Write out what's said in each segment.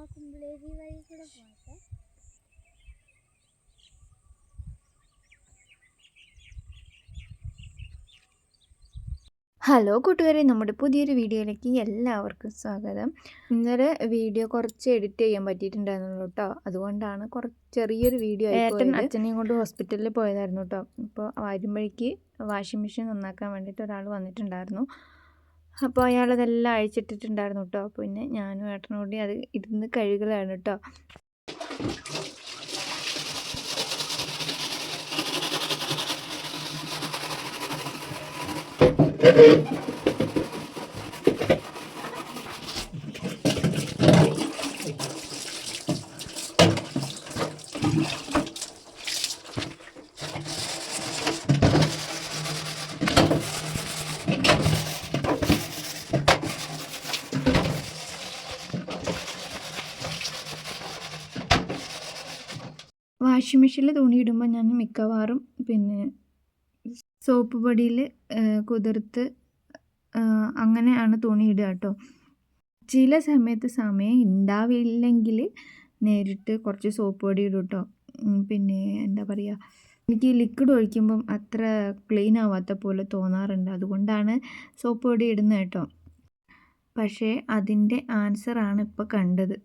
നമ്മൾ കുമ്പിളേരി വഴി കൂടെ പോകട്ടെ ഹലോ കൂട്ടുകാരെ നമ്മുടെ പുതിയൊരു വീഡിയോയിലേക്ക് എല്ലാവർക്കും സ്വാഗതം. ഇന്നലെ വീഡിയോ കുറച്ച് എഡിറ്റ് ചെയ്യാൻ പറ്റിയിട്ടുണ്ടായിരുന്നുള്ളൂ കേട്ടോ അതുകൊണ്ടാണ് കുറച്ച് ചെറിയൊരു വീഡിയോ ഏട്ടൻ അച്ഛനെയും കൊണ്ട് ഹോസ്പിറ്റലിൽ പോയതായിരുന്നു കേട്ടോ അപ്പോൾ വരുമ്പോഴേക്ക് വാഷിംഗ് മെഷീൻ നന്നാക്കാൻ വേണ്ടിയിട്ട് ഒരാൾ വന്നിട്ടുണ്ടായിരുന്നു. അപ്പോൾ അയാൾ അതെല്ലാം അഴിച്ചിട്ടിട്ടുണ്ടായിരുന്നു കേട്ടോ പിന്നെ ഞാനും ഏട്ടനും കൂടി അത് ഇരുന്ന് കഴുകലാണ് കേട്ടോ വാഷിംഗ് മെഷീനിൽ തുണി ഇടുമ്പോൾ ഞാൻ മിക്കവാറും പിന്നെ സോപ്പ് പൊടിയിൽ കുതിർത്ത് അങ്ങനെയാണ് തുണി ഇടുക കേട്ടോ. ചില സമയത്ത് സമയം ഉണ്ടാവില്ലെങ്കിൽ നേരിട്ട് കുറച്ച് സോപ്പ് പൊടി ഇടും കേട്ടോ. പിന്നെ എന്താ പറയുക എനിക്ക് ലിക്വിഡ് ഒഴിക്കുമ്പം അത്ര ക്ലീൻ ആവാത്ത പോലെ തോന്നാറുണ്ട്. അതുകൊണ്ടാണ് സോപ്പ് പൊടി ഇടുന്നത് കേട്ടോ. പക്ഷേ അതിന്റെ ആൻസറാണ് ഇപ്പോൾ കണ്ടത്.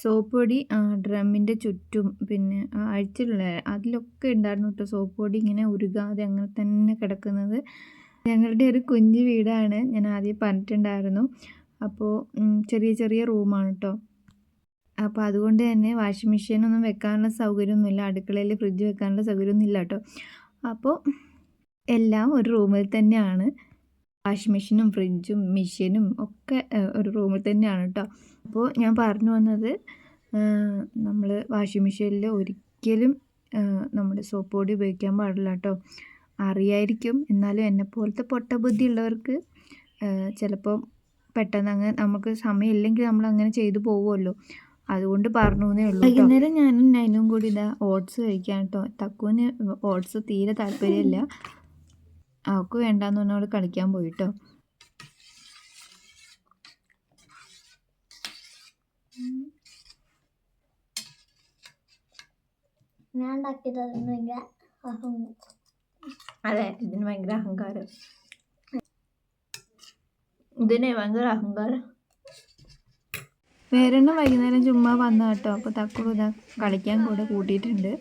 സോപ്പ് പൊടി ഡ്രമ്മിന്റെ ചുറ്റും പിന്നെ അഴിച്ചിലുള്ള അതിലൊക്കെ ഉണ്ടായിരുന്നു കേട്ടോ സോപ്പ് പൊടി ഇങ്ങനെ ഉരുകാതെ അങ്ങനെ തന്നെ കിടക്കുന്നത്. ഞങ്ങളുടെ ഒരു കുഞ്ഞു വീടാണ്. ഞാൻ ആദ്യം പറഞ്ഞിട്ടുണ്ടായിരുന്നു. അപ്പോൾ ചെറിയ ചെറിയ റൂമാണ് കേട്ടോ അപ്പോൾ അതുകൊണ്ട് തന്നെ വാഷിംഗ് മെഷീനൊന്നും വെക്കാനുള്ള സൗകര്യമൊന്നുമില്ല. അടുക്കളയിൽ ഫ്രിഡ്ജ് വെക്കാനുള്ള സൗകര്യമൊന്നുമില്ല കേട്ടോ അപ്പോൾ എല്ലാം ഒരു റൂമിൽ തന്നെയാണ്. വാഷിംഗ് മെഷീനും ഫ്രിഡ്ജും മെഷീനും ഒക്കെ ഒരു റൂമിൽ തന്നെയാണ് കേട്ടോ അപ്പോൾ ഞാൻ പറഞ്ഞു വന്നത് നമ്മൾ വാഷിംഗ് മെഷീനിൽ ഒരിക്കലും നമ്മുടെ സോപ്പ് പൊടി ഉപയോഗിക്കാൻ പാടില്ല കേട്ടോ അറിയായിരിക്കും എന്നാലും എന്നെ പോലത്തെ പൊട്ട ബുദ്ധി ഉള്ളവർക്ക് ചിലപ്പോൾ പെട്ടെന്ന് അങ്ങ് നമുക്ക് സമയമില്ലെങ്കിൽ നമ്മൾ അങ്ങനെ ചെയ്തു പോകുമല്ലോ അതുകൊണ്ട് പറഞ്ഞു എന്നേ ഉള്ളൂ വൈകുന്നേരം ഞാനും നൈനും കൂടി ഇതാ ഓട്സ് കഴിക്കാൻ കേട്ടോ തക്കുവിന് ഓട്സ് തീരെ താല്പര്യമില്ല. അവൾക്ക് വേണ്ടാന്ന് പറഞ്ഞവൾ കളിക്കാൻ പോയിട്ടോ. ഞാൻ ഭയങ്കര അതെ ഇതിന് ഭയങ്കര അഹങ്കാരം. ഇതിന് ഭയങ്കര അഹങ്കാരം. വേറെണ്ണം വൈകുന്നേരം ചുമ്മാ വന്ന കേട്ടോ അപ്പോൾ തക്കുളു ഇതാ കളിക്കാൻ കൂടെ കൂട്ടിയിട്ടുണ്ട്.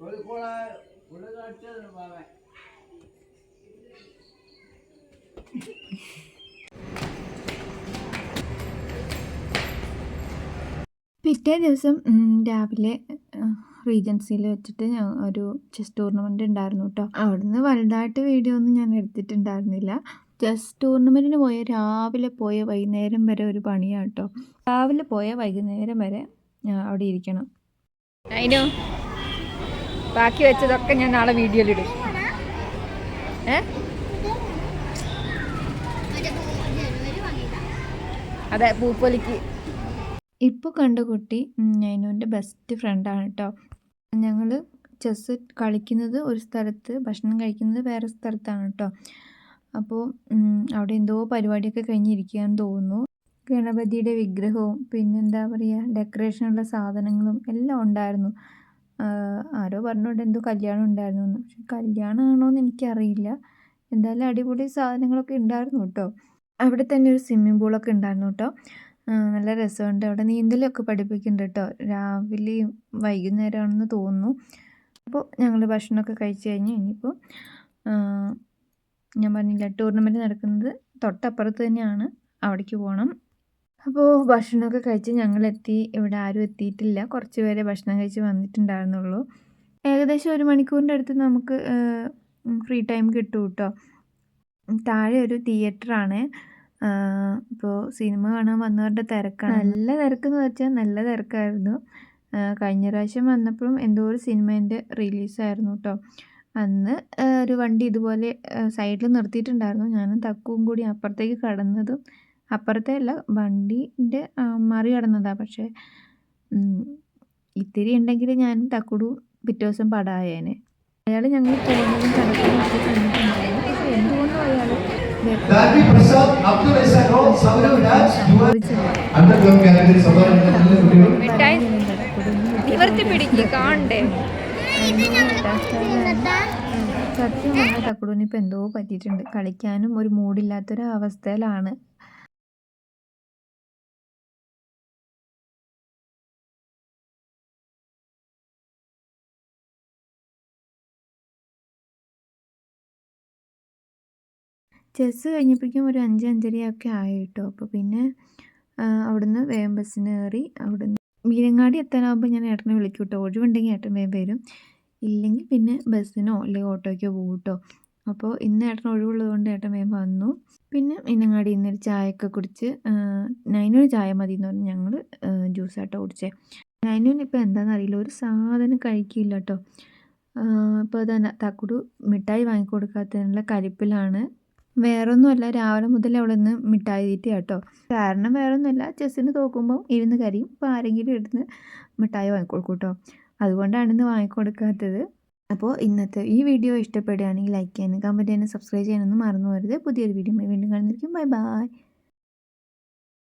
ഒരു കോള ഉള്ള കാഴ്ച മാവേ പിറ്റേ ദിവസം രാവിലെ റീജൻസിയിൽ വെച്ചിട്ട് ഒരു ചെസ് ടൂർണമെന്റ് ഉണ്ടായിരുന്നു കേട്ടോ അവിടുന്ന് വലുതായിട്ട് വീഡിയോ ഒന്നും ഞാൻ എടുത്തിട്ടുണ്ടായിരുന്നില്ല. ചെസ് ടൂർണമെന്റിന് പോയ രാവിലെ പോയ വൈകുന്നേരം വരെ ഒരു പണിയാണ് കേട്ടോ രാവിലെ പോയ വൈകുന്നേരം വരെ അവിടെ ഇരിക്കണം. അതിനോ ബാക്കി വെച്ചതൊക്കെ ഞാൻ നാളെ വീഡിയോയിലിടും ഏ? അതെ പൂപ്പൊലിക്ക്. ഇപ്പോൾ കണ്ട കുട്ടി നൈനുവിന്റെ ബെസ്റ്റ് ഫ്രണ്ടാണ് കേട്ടോ ഞങ്ങൾ ചെസ്സ് കളിക്കുന്നത് ഒരു സ്ഥലത്ത് ഭക്ഷണം കഴിക്കുന്നത് വേറെ സ്ഥലത്താണ് കേട്ടോ അപ്പോൾ അവിടെ എന്തോ പരിപാടിയൊക്കെ കഴിഞ്ഞിരിക്കുകയെന്ന് തോന്നുന്നു. ഗണപതിയുടെ വിഗ്രഹവും പിന്നെന്താ പറയുക ഡെക്കറേഷനുള്ള സാധനങ്ങളും എല്ലാം ഉണ്ടായിരുന്നു. ആരോ പറഞ്ഞുകൊണ്ട് എന്തോ കല്യാണം ഉണ്ടായിരുന്നു എന്ന് പക്ഷെ കല്യാണമാണോ എന്ന് എനിക്കറിയില്ല. എന്തായാലും അടിപൊളി സാധനങ്ങളൊക്കെ ഉണ്ടായിരുന്നു കേട്ടോ അവിടെ തന്നെ ഒരു സ്വിമ്മിംഗ് പൂളൊക്കെ ഉണ്ടായിരുന്നു കേട്ടോ നല്ല രസമുണ്ട്. അവിടെ നീന്തലൊക്കെ പഠിപ്പിക്കുന്നുണ്ട് കേട്ടോ രാവിലെയും വൈകുന്നേരമാണെന്ന് തോന്നുന്നു. അപ്പോൾ ഞങ്ങൾ ഭക്ഷണമൊക്കെ കഴിച്ച് കഴിഞ്ഞ് ഇനിയിപ്പോൾ ഞാൻ പറഞ്ഞില്ല ടൂർണമെന്റ് നടക്കുന്നത് തൊട്ടപ്പുറത്ത് തന്നെയാണ്. അവിടേക്ക് പോകണം അപ്പോൾ ഭക്ഷണമൊക്കെ കഴിച്ച് ഞങ്ങളെത്തി. ഇവിടെ ആരും എത്തിയിട്ടില്ല. കുറച്ച് പേരെ ഭക്ഷണം കഴിച്ച് വന്നിട്ടുണ്ടായിരുന്നുള്ളൂ. ഏകദേശം ഒരു മണിക്കൂറിന്റെ അടുത്ത് നമുക്ക് ഫ്രീ ടൈം കിട്ടും കേട്ടോ താഴെ ഒരു തിയേറ്ററാണ്. ഇപ്പോൾ സിനിമ കാണാൻ വന്നവരുടെ തിരക്കാണ്. നല്ല തിരക്കെന്ന് വെച്ചാൽ നല്ല തിരക്കായിരുന്നു. കഴിഞ്ഞ പ്രാവശ്യം വന്നപ്പോഴും എന്തോ ഒരു സിനിമേന്റെ റിലീസായിരുന്നു കേട്ടോ അന്ന് ഒരു വണ്ടി ഇതുപോലെ സൈഡിൽ നിർത്തിയിട്ടുണ്ടായിരുന്നു. ഞാനും തക്കുവും കൂടി അപ്പുറത്തേക്ക് കടന്നതും അപ്പുറത്തെ അല്ല വണ്ടീന്റെ മറി കടന്നതാണ് പക്ഷേ ഇത്തിരി ഉണ്ടെങ്കിൽ ഞാനും തക്കുടും പിറ്റേ ദിവസം പടായേനെ. അയാൾ ഞങ്ങൾ പോകുന്നതും കടക്കുന്നതും എന്തുകൊണ്ടും അയാൾ Prasad, Abdul underground നിവർത്തി പിടിക്ക് കാണണ്ടേ? സത്യം പറഞ്ഞാൽ തക്കുടൂന് ഇപ്പം എന്തോ പറ്റിയിട്ടുണ്ട്. കളിക്കാനും ഒരു മൂഡില്ലാത്തൊരു ചെസ്സ് കഴിഞ്ഞപ്പോഴേക്കും ഒരു അഞ്ച് അഞ്ചരയൊക്കെ ആയി കേട്ടോ അപ്പോൾ പിന്നെ അവിടുന്ന് വേഗം ബസ്സിന് കയറി അവിടുന്ന് മീനങ്ങാടി എത്താനാകുമ്പോൾ ഞാൻ ഏട്ടനെ വിളിക്കും കേട്ടോ ഒഴിവുണ്ടെങ്കിൽ ഏട്ടൻ വേഗം വരും. ഇല്ലെങ്കിൽ പിന്നെ ബസ്സിനോ അല്ലെങ്കിൽ ഓട്ടോയ്ക്കോ പോകും കേട്ടോ അപ്പോൾ ഇന്ന് ഏട്ടൻ ഒഴിവുള്ളത് കൊണ്ട് ഏട്ടൻ വേഗം വന്നു. പിന്നെ മീനങ്ങാടി ഇന്നൊരു ചായയൊക്കെ കുടിച്ച് നൈനൊരു ചായ മതി എന്ന് പറഞ്ഞ് ഞങ്ങൾ ജ്യൂസാട്ടോ കുടിച്ചേ. നൈനുവിന് ഇപ്പോൾ എന്താണെന്ന് അറിയില്ല. ഒരു സാധനം കഴിക്കില്ല കേട്ടോ ഇപ്പോൾ തന്നെ തക്കുടു മിഠായി വാങ്ങിക്കൊടുക്കാത്തതിനുള്ള കലിപ്പിലാണ് വേറൊന്നുമല്ല രാവിലെ മുതൽ അവിടെ നിന്ന് മിഠായി തീറ്റ കേട്ടോ കാരണം വേറൊന്നുമല്ല ചെസ്സിന് തോക്കുമ്പോൾ ഇരുന്ന് കരയും. ഇപ്പോൾ ആരെങ്കിലും ഇരുന്ന് മിഠായി വാങ്ങിക്കൊടുക്കും കേട്ടോ അതുകൊണ്ടാണ് ഇന്ന് വാങ്ങിക്കൊടുക്കാത്തത്. അപ്പോൾ ഇന്നത്തെ ഈ വീഡിയോ ഇഷ്ടപ്പെടുകയാണെങ്കിൽ ലൈക്ക് ചെയ്യാനും കമന്റ് ചെയ്യാനും സബ്സ്ക്രൈബ് ചെയ്യാനൊന്നും മറന്നു പോകരുത്. പുതിയൊരു വീഡിയോ വീണ്ടും കാണുന്നിരിക്കും ബൈ ബൈ